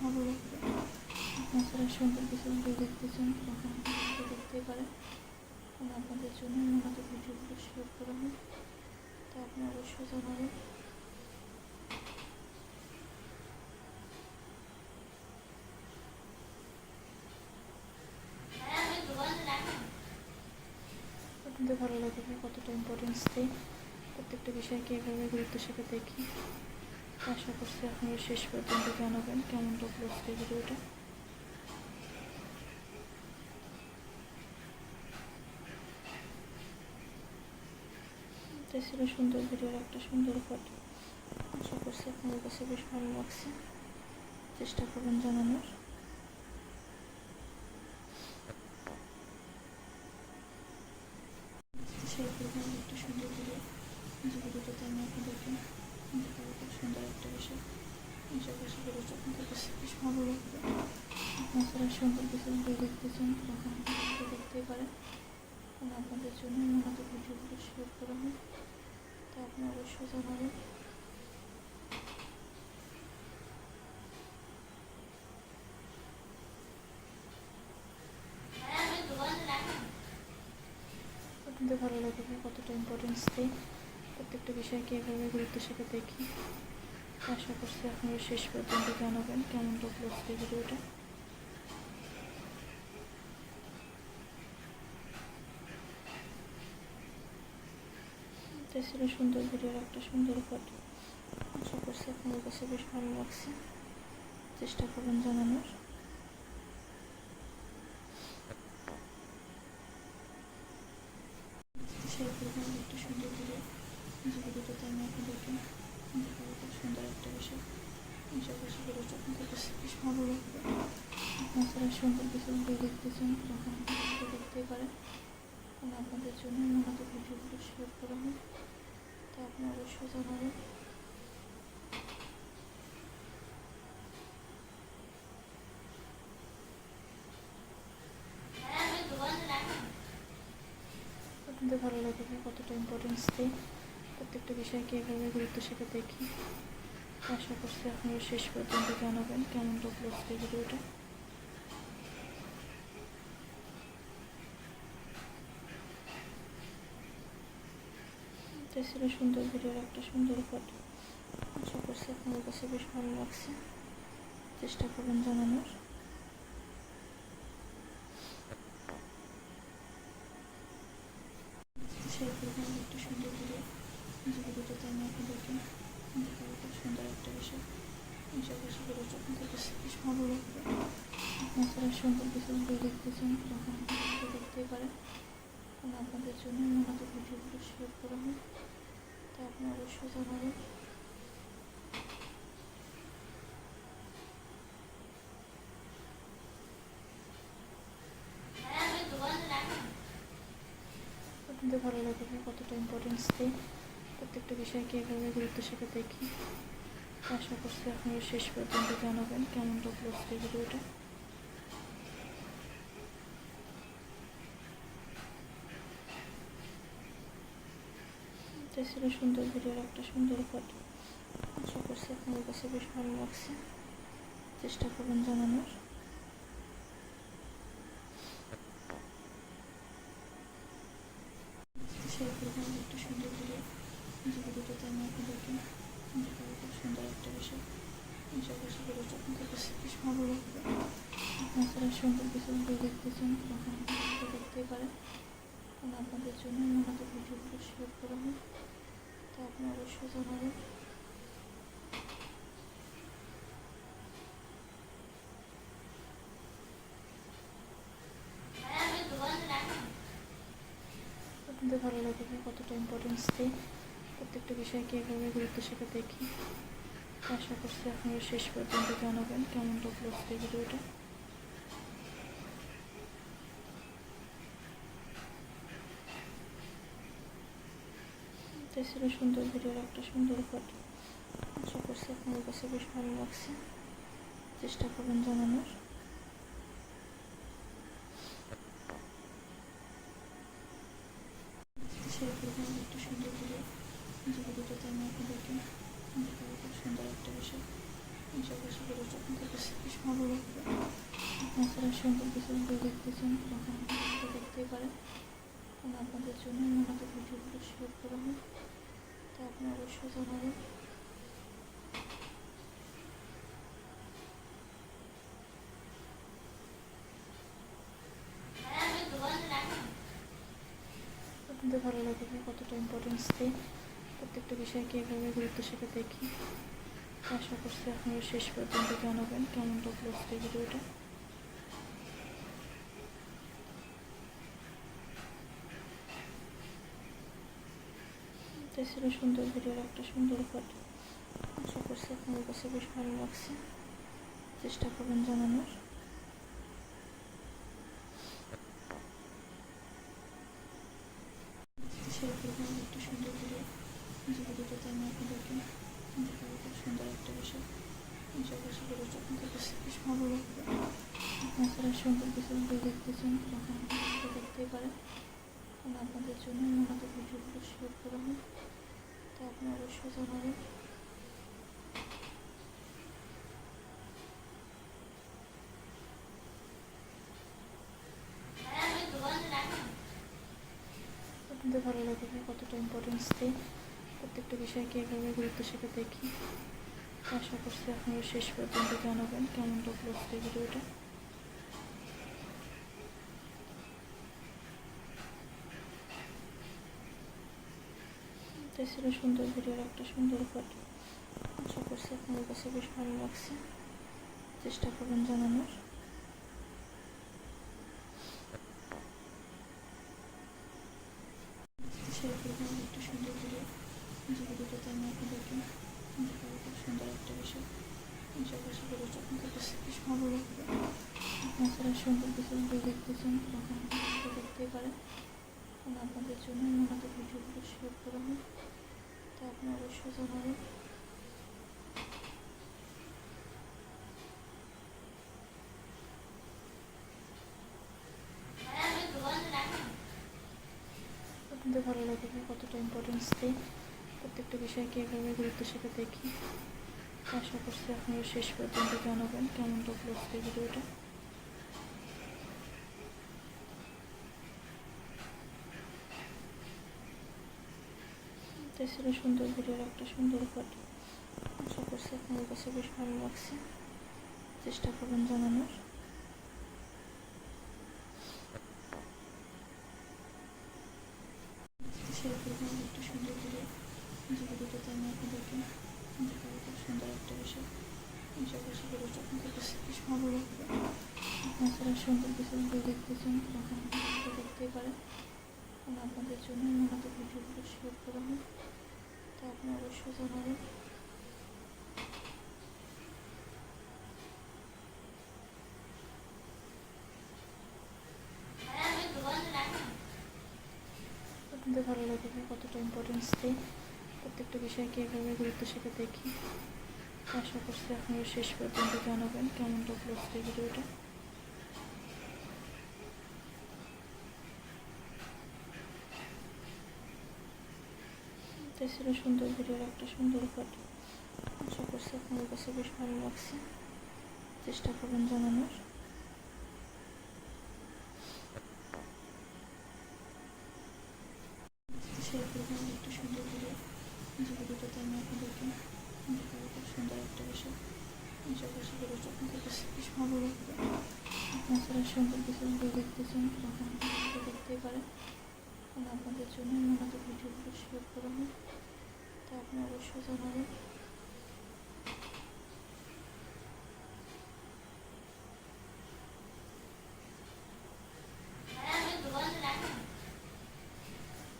ভালো লাগবে কিছু দেখতে ভিডিও পারেন কারণ আপনাদের জন্য মূলত ভিডিওগুলো শেয়ার করা হয় তা আপনি অবশ্যই জানাবেন আপনাদের ভালো লাগে না কতটা ইম্পর্টেন্স দিই প্রত্যেকটা বিষয়কে এভাবে গুরুত্ব সাথে দেখি। আশা করছি আপনারা শেষ পর্যন্ত জানাবেন কেমন লাগল আজকের ভিডিওটা? ছিল সুন্দর ভিডিওর একটা সুন্দর ফটো আশা করছি আপনাদের কাছে বেশ ভালো লাগছে। চেষ্টা করবেন জানানোর সেই প্রোগ্রাম একটা সুন্দর ভিডিও যে ভিডিওটাতে আমি আপনাদেরকে দেখাবো খুব লাগবে দেখতে চান পারেন। কারণ আপনাদের জন্য মূলত ভিডিওগুলো শেয়ার করা হয়। তা আপনি অবশ্যই জানাবেন। আপনাদের ভালো লাগে না কতটা ইম্পর্টেন্স দিই প্রত্যেকটা বিষয়কে এভাবে গুরুত্ব সাথে দেখি। আশা করছি আপনারা শেষ পর্যন্ত জানাবেন কেমন লাগল আজকে ভিডিওটা? ছিল সুন্দর ভিডিওর একটা সুন্দর ফটো আশা করছি আপনাদের কাছে বেশ ভালো লাগছে। চেষ্টা করবেন জানানোর সেই প্রোগ্রাম একটা সুন্দর ভিডিও যে ভিডিওটাতে আমি আপনাদেরকে দেখাবো খুব সুন্দর একটা বিষয় করছি ভিডিওটা আপনাদের কাছে বেশ ভালো লাগবে আপনারা সুন্দর কিছু ভিডিও দেখতে চান তখন দেখতেই পারেন কারণ আপনাদের জন্য মূলত ভিডিওগুলো শেয়ার করা হয়। তা আপনি অবশ্যই জানাবেন। আপনাদের ভালো লাগে না কতটা ইম্পর্টেন্স দিই প্রত্যেকটা বিষয়কে এভাবে গুরুত্ব সাথে দেখি। আশা করছি আপনারা শেষ পর্যন্ত জানাবেন কেমন লাগল আজকের ভিডিওটা? ছিল সুন্দর ভিডিওর একটা সুন্দর ফটো আশা করছি আপনাদের কাছে বেশ ভালো লাগছে। চেষ্টা করবেন জানানোর সেই প্রোগ্রাম একটা সুন্দর ভিডিও যে ভিডিওটাতে আমি আপনাদেরকে দেখাবো খুব সুন্দর একটা বিষয় কাছে বেশ ভালো লাগবে, আপনারা সুন্দর দেখতে চান তখন দেখতেই পারেন কারণ আপনাদের জন্য মূলত ভিডিওগুলো শেয়ার করা হয়। তা আপনি অবশ্যই জানাবেন। আপনাদের ভালো লাগে না? কতটা ইম্পর্টেন্স দিই প্রত্যেকটা বিষয়কে এভাবে গুরুত্ব সাথে দেখি আশা করছি আপনারা শেষ পর্যন্ত জানাবেন কেমন লাগল ভিডিওটা? ছিল সুন্দর ভিডিওর একটা সুন্দর ফটো আশা করছি আপনাদের কাছে বেশ ভালো লাগছে। চেষ্টা করবেন জানানোর সেই প্রোগ্রাম একটা সুন্দর ভিডিও যে ভিডিওটাতে আমি আপনাদেরকে দেখাবো খুব সুন্দর একটা বিষয় আশা করছি ভিডিওটা আপনাদের কাছে বেশ ভালো লাগবে আপনারা সুন্দর কিছু দেখতে তখন দেখতেই পারেন। কারণ আপনাদের জন্য মূলত ভিডিওগুলো শেয়ার করা হয় তা আপনি অবশ্যই জানাবেন। আপনাদের ভালো লাগে কতটা ইম্পর্টেন্স দিই প্রত্যেকটা বিষয়কে এভাবে গুরুত্ব সাথে দেখি। আশা করছি আপনারা শেষ পর্যন্ত জানাবেন। কেমন লাগল ভিডিওটা? ছিল সুন্দর ভিডিওর একটা সুন্দর ফটো আশা করছি আপনাদের কাছে বেশ ভালো লাগছে। চেষ্টা করবেন জানানোর। একটা সুন্দর ভিডিও যে খুব সুন্দর একটা বিষয় লাগবে। আপনারা সুন্দর কিছু ভিডিও দেখতে চান দেখতেই পারেন। আপনাদের জন্য মূলত ভিডিওগুলো শেয়ার করা হয়। তা আপনি অবশ্যই জানাবেন আপনাদের ভালো লাগে না কতটা ইম্পর্টেন্স দিই প্রত্যেকটা বিষয়কে এভাবে গুরুত্ব সাথে দেখি। আশা করছি আপনারা শেষ পর্যন্ত জানাবেন কেমন লাগল ভিডিওটা এটা ছিল সুন্দর ভিডিওর একটা সুন্দর ফটো আশা করছি আপনাদের কাছে বেশ ভালো লাগছে। চেষ্টা করবেন জানানোর। একটু সুন্দর যে খুব সুন্দর একটা বিষয়। বেশ ভালো আপনারা সুন্দর কিছু দেখতে চান তখন দেখতেই পারেন আপনাদের জন্য মূলত ভিডিওগুলো শেয়ার করা হয়। তা আপনি অবশ্যই জানাবেন আপনাদের ভালো লাগে না কতটা ইম্পর্টেন্স দিই প্রত্যেকটা বিষয়কে এভাবে গুরুত্ব সাথে দেখি। আশা করছি আপনারা শেষ পর্যন্ত জানাবেন কেমন লাগল ভিডিওটা। ছিল সুন্দর ভিডিওর একটা সুন্দর ফটো আশা করছি আপনাদের কাছে বেশ ভালো লাগছে। চেষ্টা করবেন জানানোর। একটু সুন্দর ভিডিও খুব সুন্দর একটা বিষয় থেকে বেশ ভালো লাগবে। সুন্দর কিছু দেখতে আপনারা পারেন। আপনাদের জন্য ভিডিওগুলো শেয়ার করা হয়। তা আপনি অবশ্যই জানাবেন আপনাদের ভালো লাগে না কতটা ইম্পর্টেন্স দিই প্রত্যেকটা বিষয়কে এভাবে গুরুত্ব সাথে দেখি। আশা করছি আপনারা শেষ পর্যন্ত জানাবেন কেমন লাগল আজকে ভিডিওটা এটা ছিল সুন্দর ভিডিওর একটা সুন্দর ফটো আশা করছি আপনাদের কাছে বেশ ভালো লাগছে। চেষ্টা করবেন জানানোর। একটু সুন্দর যে খুব সুন্দর একটা বিষয়। বেশ ভালো আপনারা সুন্দর দেখতে চান পারেন। আপনাদের জন্য ভিডিওগুলো শেয়ার করা হয় তা আপনি অবশ্যই জানাবেন আপনাদের ভালো লাগে কতটা ইম্পর্টেন্স দিই প্রত্যেকটা বিষয়কে এভাবে গুরুত্ব সাথে দেখি। আশা করছি আপনারা শেষ পর্যন্ত জানাবেন কেমন লাগল ভিডিওটা এটা ছিল সুন্দর ভিডিওর একটা সুন্দর ফটো আশা করছি আপনাদের কাছে বেশ ভালো লাগছে। চেষ্টা করবেন জানানোর। একটু সুন্দর খুব সুন্দর একটা বিষয়। লাগবে। আপনারা সুন্দর কিছু দেখতে আপনারা পারেন। আপনাদের জন্য মূলত ভিডিওগুলো শেয়ার করা হয়। তা আপনি অবশ্যই জানাবেন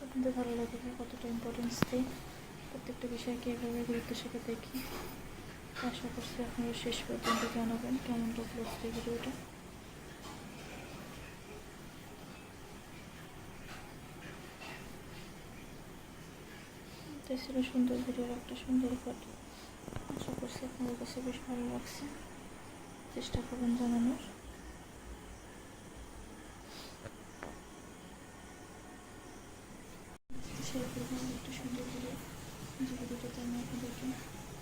আপনাদের ভালো লাগবে কতটা ইম্পর্টেন্স দিই প্রত্যেকটা বিষয়কে এভাবে গুরুত্ব সাথে দেখি। আশা করছি আপনারা শেষ পর্যন্ত জানাবেন কেমন লাগল ভিডিওটা। এটা ছিল সুন্দর ভিডিওর একটা সুন্দর ফটো আশা করছি আপনাদের কাছে বেশ ভালো লাগছে। চেষ্টা করবেন জানানোর শেয়ার করবেন একটু সুন্দর ভিডিও যে ভিডিওটাতে আমি আপনাদেরকে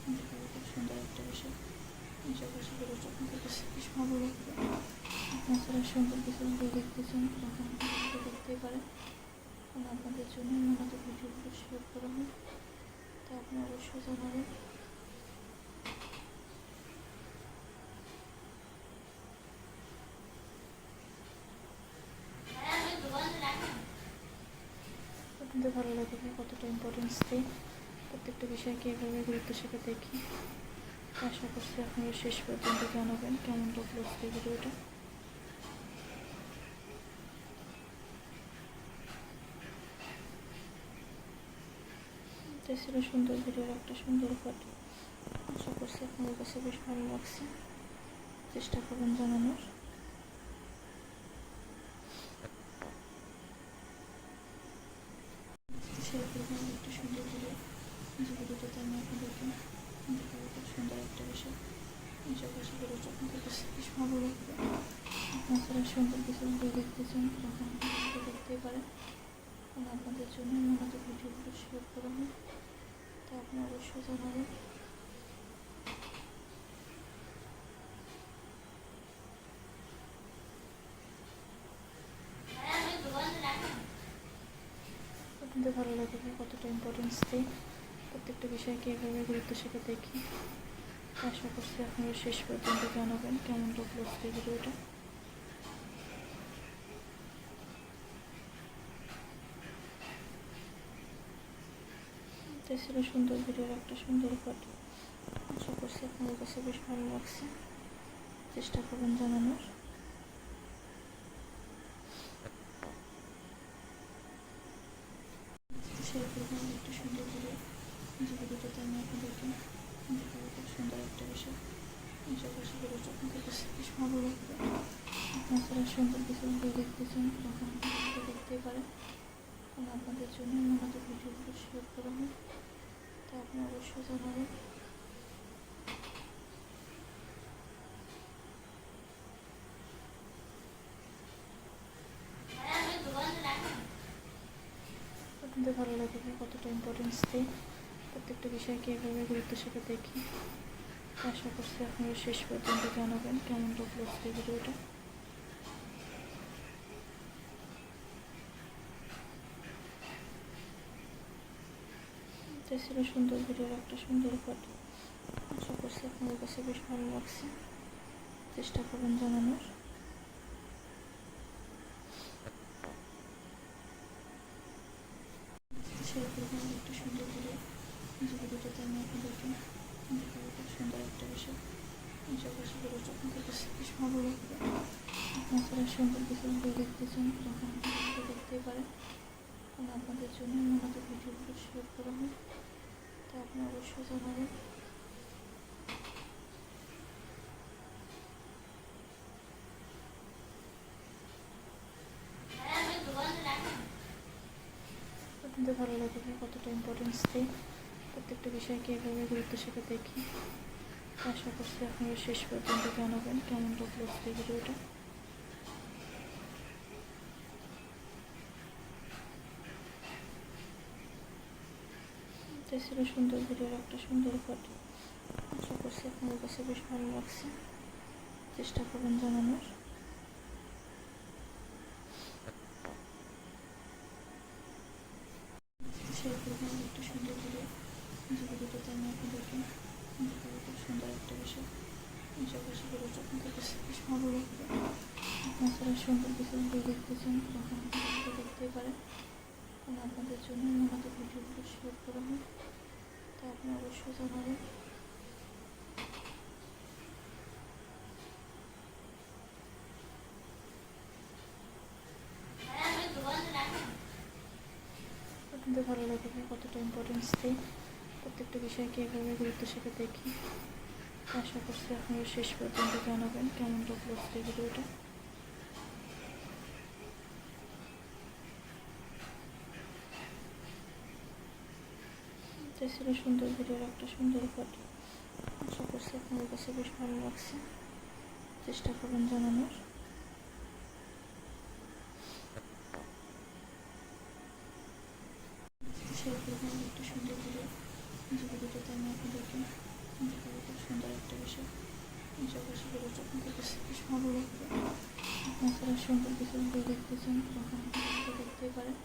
দেখাবো খুব সুন্দর একটা বিষয় আশা করছি ভিডিওটা আপনাদের কাছে বেশ ভালো লাগবে আপনারা সুন্দর কিছু ভিডিও দেখতে চান তখন ভিডিও দেখতেই পারেন কারণ আপনাদের জন্য মূলত ভিডিওগুলো শেয়ার করা হয় তা আপনি অবশ্যই জানাবেন আপনাদের ভালো লাগে না কতটা ইম্পর্টেন্স দিই প্রত্যেকটা বিষয়কে এভাবে গুরুত্ব সাথে দেখি। আশা করছি আপনারা শেষ পর্যন্ত জানাবেন। কেমন লাগল আজকের ভিডিওটা? এটা ছিল সুন্দর ভিডিওর একটা সুন্দর ফটো আশা করছি আপনাদের কাছে বেশ ভালো লাগছে। চেষ্টা করবেন জানানোর শেয়ার করবেন একটা সুন্দর ভিডিও যে ভিডিওটাতে আমি আপনাদেরকে দেখাবো খুব সুন্দর একটা বিষয়। আশা করছি ভিডিওটা আপনাদের কাছে ভালো লাগবে আপনারা সুন্দর কিছু ভিডিও দেখতে চান তখন দেখতেই পারেন। কারণ আপনাদের জন্য মূলত ভিডিওগুলো শেয়ার করা হয়, তা আপনি অবশ্যই জানাবেন। আপনাদের ভালো লাগে কতটা ইম্পর্টেন্স দিই প্রত্যেকটা বিষয়কে এভাবে গুরুত্ব সাথে দেখি। আশা করছি আপনারা শেষ পর্যন্ত জানাবেন কেমন লাগল আজকের ভিডিওটা? ছিল সুন্দর ভিডিওর একটা সুন্দর ফটো আশা করছি আপনাদের কাছে বেশ ভালো লাগছে। চেষ্টা করবেন জানানোর। শেয়ার একটা সুন্দর ভিডিও যে ভিডিওটাতে আমি আপনাদেরকে খুব সুন্দর একটা বিষয় আপনাদের ভালো লাগবে আপনারা সুন্দর কিছু দেখতে চান দেখতেই পারেন কারণ আপনাদের জন্য মূলত ভিডিওগুলো শেয়ার করা হয় তা আপনি অবশ্যই জানাবেন আপনাদের ভালো লাগে কতটা ইম্পর্টেন্স দিই প্রত্যেকটা বিষয়কে এভাবে গুরুত্ব সাথে দেখি। আশা করছি আপনারা শেষ পর্যন্ত জানাবেন কেমন লাগল ভিডিওটা। এটা ছিল সুন্দর ভিডিওর একটা সুন্দর ফটো আশা করছি আপনাদের কাছে বেশ ভালো লাগছে। চেষ্টা করবেন জানানোর শেয়ার করবেন একটা সুন্দর ভিডিও যে ভিডিওটাতে আমি আপনাদেরকে দেখাবো খুব সুন্দর একটা বিষয় আশা করছি ভিডিওটা আপনাদের কাছে বেশ ভালো লাগবে আপনারা সুন্দর কিছু ভিডিও দেখতে চান তখন ভিডিও দেখতেই পারেন কারণ আপনাদের জন্য মূলত ভিডিওগুলো শেয়ার করা তা আপনি অবশ্যই জানাবেন আপনাদের ভালো লাগে কতটা ইম্পর্টেন্স দিই প্রত্যেকটা বিষয়কে এভাবে গুরুত্ব সাথে দেখি। আশা করছি আপনারা শেষ পর্যন্ত জানাবেন। কেমন লাগল ভিডিওটা? ছিল সুন্দর ভিডিওর একটা সুন্দর ফটো আশা করছি আপনাদের কাছে বেশ ভালো লাগছে। চেষ্টা করবেন জানানোর। একটা সুন্দর খুব সুন্দর একটা বিষয় কাছে আপনারা সুন্দর কিছু দেখতে চান দেখতেই পারেন। কারণ আপনাদের জন্য মূলত ভিডিওগুলো শেয়ার করা হয়। তা আপনি অবশ্যই জানাবেন। আপনাদের ভালো লাগে কতটা ইম্পর্টেন্স দিই প্রত্যেকটা বিষয়কে এভাবে গুরুত্ব সাথে দেখি। আশা করছি আপনারা শেষ পর্যন্ত জানাবেন কেমন লাগল ভিডিওটা। আজকে ছিল সুন্দর ভিডিওর একটা সুন্দর ফটো আশা করছি আপনাদের কাছে বেশ ভালো লাগছে। চেষ্টা করবেন জানানোর। একটা সুন্দর আপনাদেরকে খুব সুন্দর একটা বিষয়। কাছে বেশ ভালো লাগবে। সুন্দর কিছু দেখতে চান তখন দেখতে পারেন।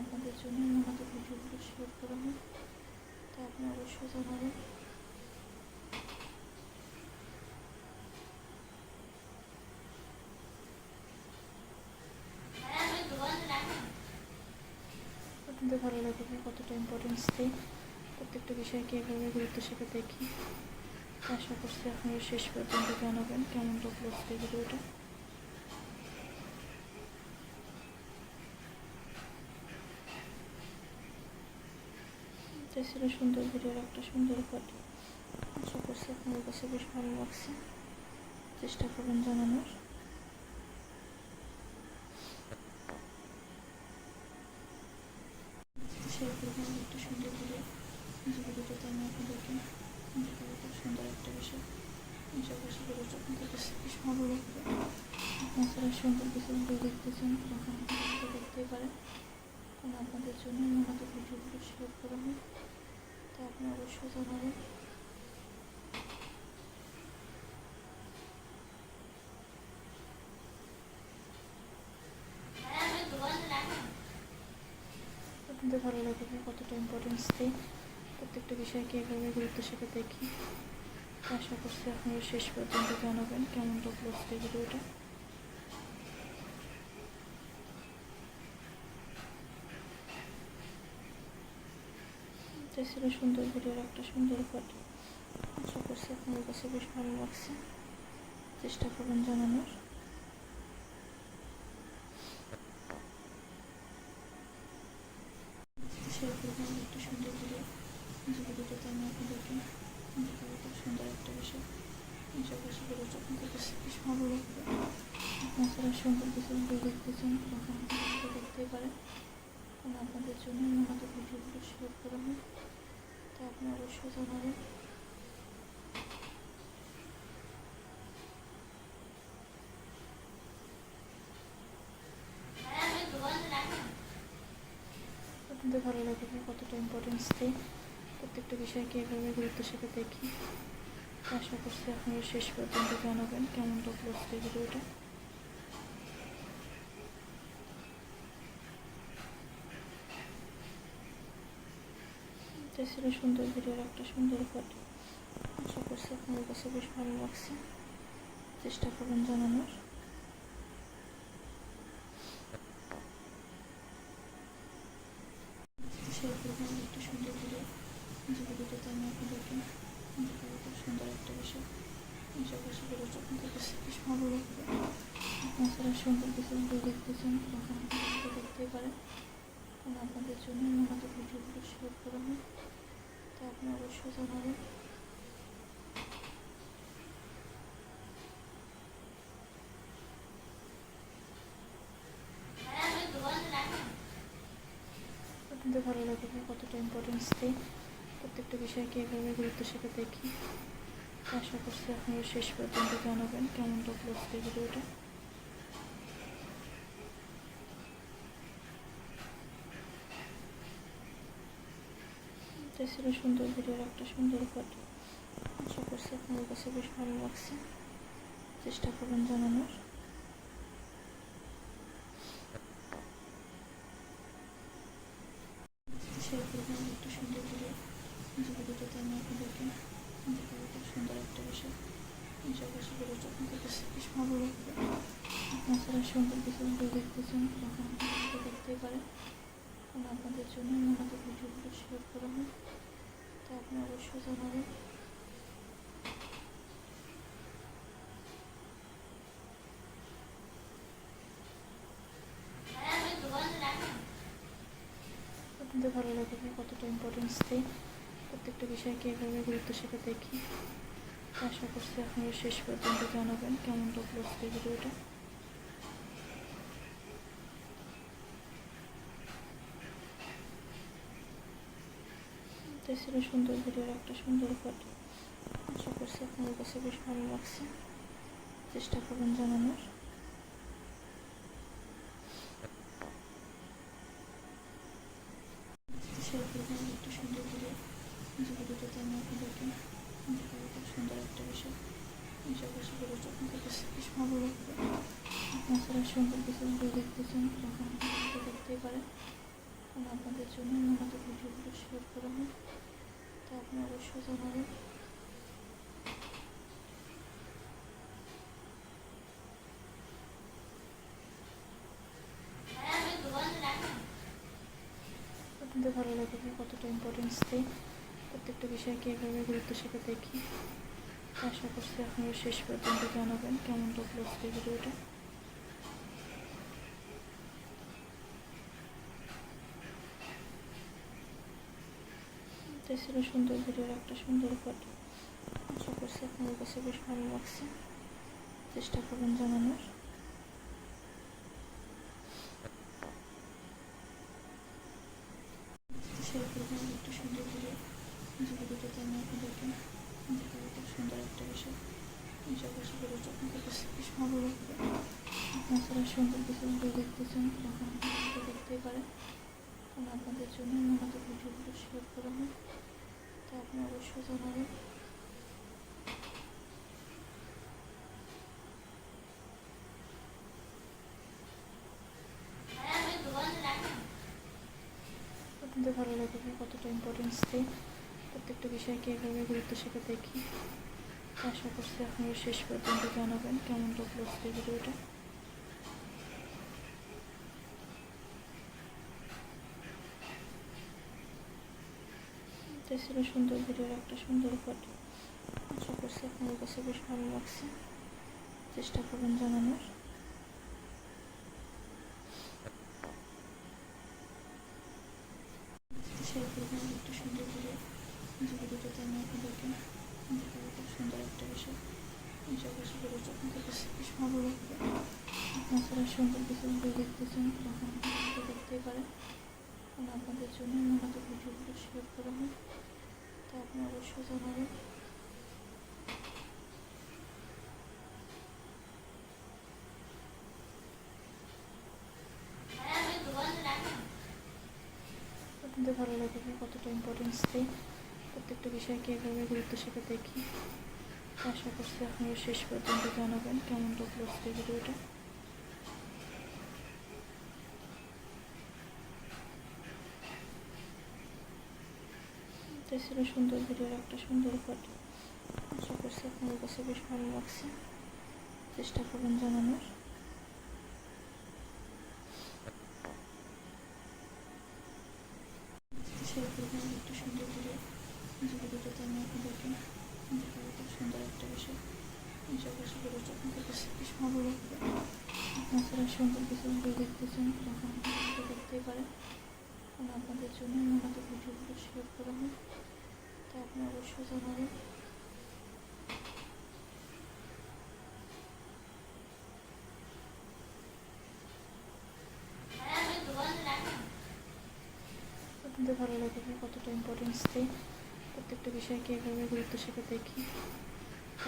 আপনাদের জন্য আমাদের ভিডিওগুলো শেয়ার করা হয়। তা আপনি অবশ্যই জানাবেন আপনাদের ভালো লাগবে কতটা ইম্পর্টেন্স দিই, প্রত্যেকটা বিষয়কে এভাবে গুরুত্ব সেটা দেখি। আশা করছি আপনারা শেষ পর্যন্ত জানাবেন কেমন লাগল ভিডিওটা। এটা ছিল সুন্দর ভিডিওর একটা সুন্দর ফটো আশা করছি আপনাদের কাছে বেশ ভালো লাগছে। চেষ্টা করবেন জানানোর। একটা সুন্দর ভিডিও আপনাদেরকে সুন্দর একটা বিষয়। ভালো লাগবে। সুন্দর কিছু ভিডিও দেখতে চান তখন দেখতেই পারেন। কারণ আপনাদের জন্য মূলত ভিডিওগুলো শেয়ার করা হয়। আপনি অবশ্যই জানাবেন আপনাদের ভালো লাগবে কতটা ইম্পর্টেন্স দিই প্রত্যেকটা বিষয়কে এভাবে গুরুত্ব সেটা দেখি। আশা করছি আপনারা শেষ পর্যন্ত জানাবেন কেমন লাগল ভিডিওটা। এটা ছিল সুন্দর ভিডিওর একটা সুন্দর ফটো আশা করছি আপনাদের কাছে বেশ ভালো লাগছে। চেষ্টা করবেন জানানোর। একটা সুন্দর ভিডিও সুন্দর একটা বিষয়। সুন্দর কিছু দেখতে চান দেখতেই পারেন। আপনাদের জন্য মূলত ভিডিওগুলো শেয়ার করা হয় তা আপনি অবশ্যই জানাবেন আপনাদের ভালো লাগবে কতটা ইম্পর্টেন্স দিই প্রত্যেকটা বিষয়কে এভাবে গুরুত্ব সাথে দেখি। আশা করছি আপনারা শেষ পর্যন্ত জানাবেন কেমন লাগল ভিডিওটা। এটা ছিল সুন্দর ভিডিওর একটা সুন্দর ফটো আশা করছি আপনাদের কাছে বেশ ভালো লাগছে। চেষ্টা করবেন জানানোর শেয়ার করবেন একটা সুন্দর ভিডিও যে ভিডিওটাতে আমি আপনাদেরকে দেখাবো খুব সুন্দর একটা বিষয় আশা করছি ভিডিওটা আপনাদের কাছে বেশ ভালো লাগবে আপনারা সুন্দর কিছু ভিডিও দেখতে চান তখন আপনারা দেখতেই পারেন কারণ আপনাদের জন্য মূলত ভিডিওগুলো শেয়ার করা হয় তা আপনি অবশ্যই জানাবেন আপনাদের ভালো লাগবে, কতটা ইম্পর্টেন্স দিই প্রত্যেকটা বিষয়কে এভাবে গুরুত্ব সেটা দেখি। আশা করছি আপনারা শেষ পর্যন্ত জানাবেন, কেমন লাগল ভিডিওটা? ছিল সুন্দর ভিডিওর একটা সুন্দর ফটো আশা করছি আপনাদের কাছে বেশ ভালো লাগছে। চেষ্টা করবেন জানানোর শেয়ার করবেন একটা সুন্দর ভিডিও যে ভিডিওটাতে আমি আপনাদেরকে দেখাবো খুব সুন্দর একটা বিষয় আশা করছি ভিডিওটা আপনাদের কাছে বেশ ভালো লাগবে আপনারা সুন্দর কিছু ভিডিও দেখতে চান তখন আপনারা দেখতেই পারেন কারণ আপনাদের জন্য মূলত ভিডিওগুলো শেয়ার করা হয় তা আপনি অবশ্যই জানাবেন আপনাদের ভালো লাগবে কতটা ইম্পর্টেন্স দিই প্রত্যেকটা বিষয়কে এভাবে গুরুত্ব সেটা দেখি। আশা করছি আপনারা শেষ পর্যন্ত জানাবেন কেমন লাগল ভিডিওটা। ছিল সুন্দর ভিডিওর একটা সুন্দর ফটো আশা করছি আপনাদের কাছে বেশ ভালো লাগছে। চেষ্টা করবেন জানানোর শেয়ার করবেন একটা সুন্দর ভিডিও যে ভিডিওটাতে আমি আপনাদেরকে দেখাবো খুব সুন্দর একটা বিষয় এইসব বেশ ভালো কিছু দেখতে দেখতেই পারেন কারণ আপনাদের জন্য মূলত ভিডিওগুলো শেয়ার করা হয় তা আপনি অবশ্যই জানাবেন আপনাদের ভালো লাগবে কতটা ইম্পর্টেন্স দিই প্রত্যেকটা বিষয়কে এভাবে গুরুত্ব সাথে দেখি। আশা করছি আপনারা শেষ পর্যন্ত জানাবেন কেমন লাগল আজকে ভিডিওটা? ছিল সুন্দর ভিডিওর একটা সুন্দর ফটো আশা করছি আপনাদের কাছে বেশ ভালো লাগছে। চেষ্টা করবেন জানানোর। শেয়ার একটু সুন্দর ভিডিও। যে ভিডিওটাতে আমি আপনাদেরকে খুব সুন্দর একটা বিষয় আপনারা সুন্দর কিছু দেখতে চান তখন দেখতেই পারেন কারণ আপনাদের জন্য মূলত ভিডিওগুলো শেয়ার করা হয় তা আপনি অবশ্যই জানাবেন আপনাদের ভালো লাগবে কতটা ইম্পর্টেন্স দিই প্রত্যেকটা বিষয়কে এভাবে গুরুত্ব সাথে দেখি। আশা করছি আপনারা শেষ পর্যন্ত জানাবেন কেমন লাগল ভিডিওটা। ছিল সুন্দর ভিডিওর একটা সুন্দর ফটো আশা করছি আপনাদের কাছে বেশ ভালো লাগছে। চেষ্টা করবেন জানানোর শেয়ার করবেন একটু সুন্দর করে যে ভিডিওটাতে আমি আপনাদেরকে দেখাবো খুব সুন্দর একটা বিষয় এইসব আশা করি যখন থেকে বেশ ভালো লাগবে আপনারা সুন্দর কিছু ভিডিও দেখতে চান তখন দেখতেই পারেন। কারণ আপনাদের জন্য মূলত ভিডিওগুলো শেয়ার করা হয়। তা আপনি অবশ্যই জানাবেন। আপনাদের ভালো লাগবে কতটা ইম্পর্টেন্স দিই প্রত্যেকটা বিষয়কে এভাবে গুরুত্ব সাথে দেখি। আশা করছি আপনারা শেষ পর্যন্ত জানাবেন কেমন লাগল আজকে ভিডিওটা। এটা ছিল সুন্দর ভিডিওর একটা সুন্দর ফটো আশা করছি আপনাদের কাছে বেশ ভালো লাগছে। চেষ্টা করবেন জানানোর। করবেন একটু সুন্দর করে যে ভিডিওটাতে আমি আপনাদেরকে খুব সুন্দর একটা বিষয়। আশা করি যখন থেকে বেশ ভালো লাগবে। আপনারা সুন্দর কিছু ভিডিও দেখতে চান তখন দেখতেই পারেন। কারণ আপনাদের জন্য মূলত ভিডিওগুলো শেয়ার করা হয়। তা আপনি অবশ্যই জানাবেন। আপনাদের ভালো লাগবে কতটা ইম্পর্টেন্স দিই প্রত্যেকটা বিষয়কে এভাবে গুরুত্ব সাথে দেখি।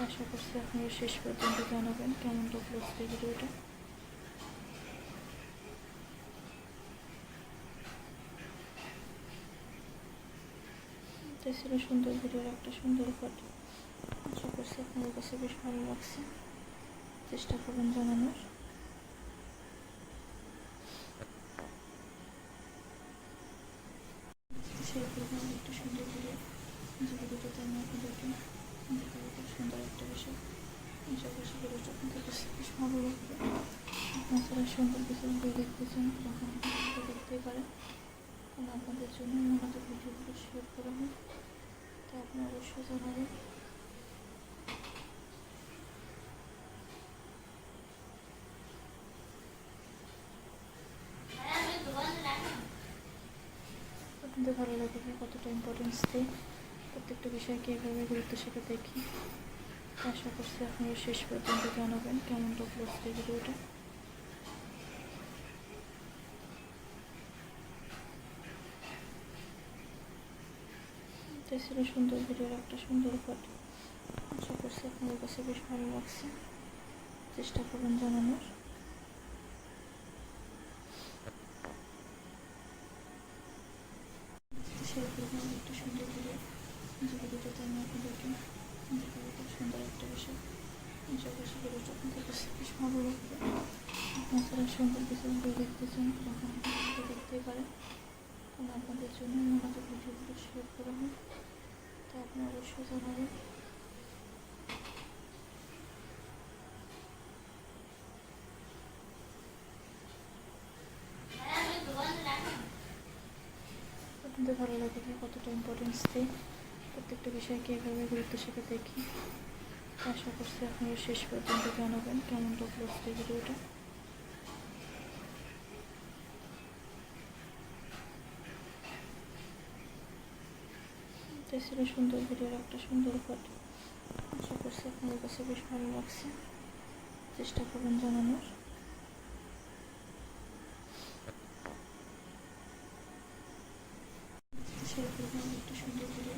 আশা করছি আপনারা শেষ পর্যন্ত জানাবেন কেমন লাগল ভিডিওটা। এটা ছিল সুন্দর ভিডিওর একটা সুন্দর ফটো আশা করছি আপনাদের কাছে বেশ ভালো লাগছে। চেষ্টা করবেন জানানোর। একটু সুন্দর খুব সুন্দর একটা বিষয়। থেকে বেশ ভালো লাগবে। আপনারা সুন্দর কিছু ভিডিও দেখতে চান তখন ভিডিও দেখতেই পারেন। আপনাদের জন্য মূলত ভিডিওগুলো শেয়ার করা হয়। তা আপনি অবশ্যই জানাবেন আপনাদের ভালো লাগবে কতটা ইম্পর্টেন্স দিই প্রত্যেকটা বিষয়কে এভাবে গুরুত্ব সাথে দেখি। আশা করছি আপনারা শেষ পর্যন্ত জানাবেন কেমন লাগল ভিডিওটা। এটা ছিল সুন্দর ভিডিওর একটা সুন্দর ফটো আশা করছি আপনাদের কাছে বেশ ভালো লাগছে। চেষ্টা করবেন জানানোর শেয়ার করবেন একটু সুন্দর করে যে ভিডিওটাতে আমি আপনাদেরকে দেখাবো খুব সুন্দর একটা বিষয় আশেপাশে করে যখন থেকে বেশ ভালো লাগবে আপনারা সুন্দর কিছু ভিডিও দেখতে চান তখন আপনারা দেখতেই পারেন কারণ আপনাদের জন্য মূলত ভিডিওগুলো শেয়ার করা হয় তা আপনি অবশ্যই জানাবেন আপনাদের ভালো লাগে কতটা ইম্পর্টেন্স দিই প্রত্যেকটা বিষয়কে এভাবে গুরুত্ব সাথে দেখি। আশা করছি আপনারা শেষ পর্যন্ত জানাবেন কেমন লাগল ভিডিওটা। ছিল সুন্দর ভিডিওর একটা সুন্দর ফটো আশা করছি আপনাদের কাছে বেশ ভালো লাগছে। চেষ্টা করবেন জানানোর শেয়ার করবেন একটা সুন্দর ভিডিও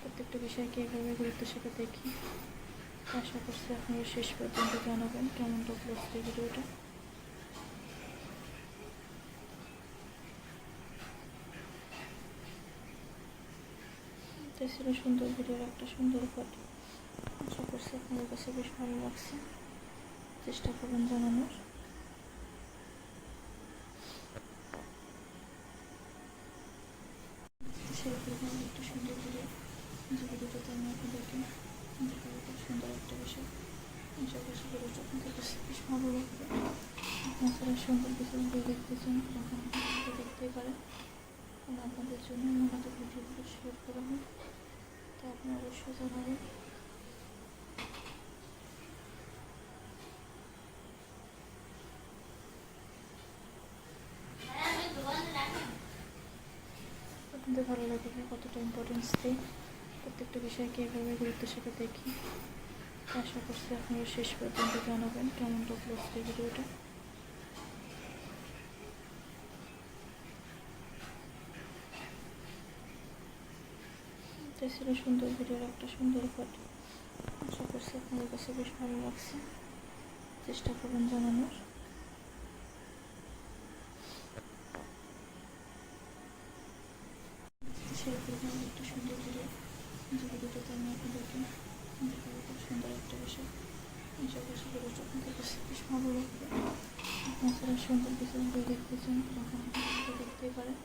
প্রত্যেকটা বিষয়কে এভাবে গুরুত্ব সাথে দেখি। আশা করছি আপনারা শেষ পর্যন্ত জানাবেন কেমন লাগল আজকে ভিডিওটা? ছিল সুন্দর ভিডিওর একটা সুন্দর ফটো আশা করছি আপনাদের কাছে বেশ ভালো লাগছে। চেষ্টা করবেন জানানোর শেয়ার করবেন একটা সুন্দর ভিডিও যে ভিডিওটাতে আমি আপনাদেরকে দেখাবো খুব সুন্দর একটা বিষয় আপনাদের ভালো আপনারা দেখতে আপনারা দেখতেই পারেন আপনাদের জন্য মূলত ভিডিওগুলো শেয়ার করা তা আপনি অবশ্যই জানাবেন আপনাদের ভালো লাগে কতটা ইম্পর্টেন্স দিই প্রত্যেকটা বিষয়কে এভাবে গুরুত্বের সাথে দেখি। আশা করছি আপনারা শেষ পর্যন্ত জানাবেন কেমন লাগল আজকে ভিডিওটা? ছিল সুন্দর ভিডিওর একটা সুন্দর ফটো আশা করছি আপনাদের কাছে বেশ ভালো লাগছে। চেষ্টা করবেন জানানোর শেয়ার করবেন একটা সুন্দর ভিডিও যে ভিডিওটাতে আমি আপনাদেরকে দেখাবো খুব সুন্দর একটা বিষয় আপনাদের বেশ ভালো লাগবে আপনারা সুন্দর কিছু দেখতে চান তখন দেখতেই পারেন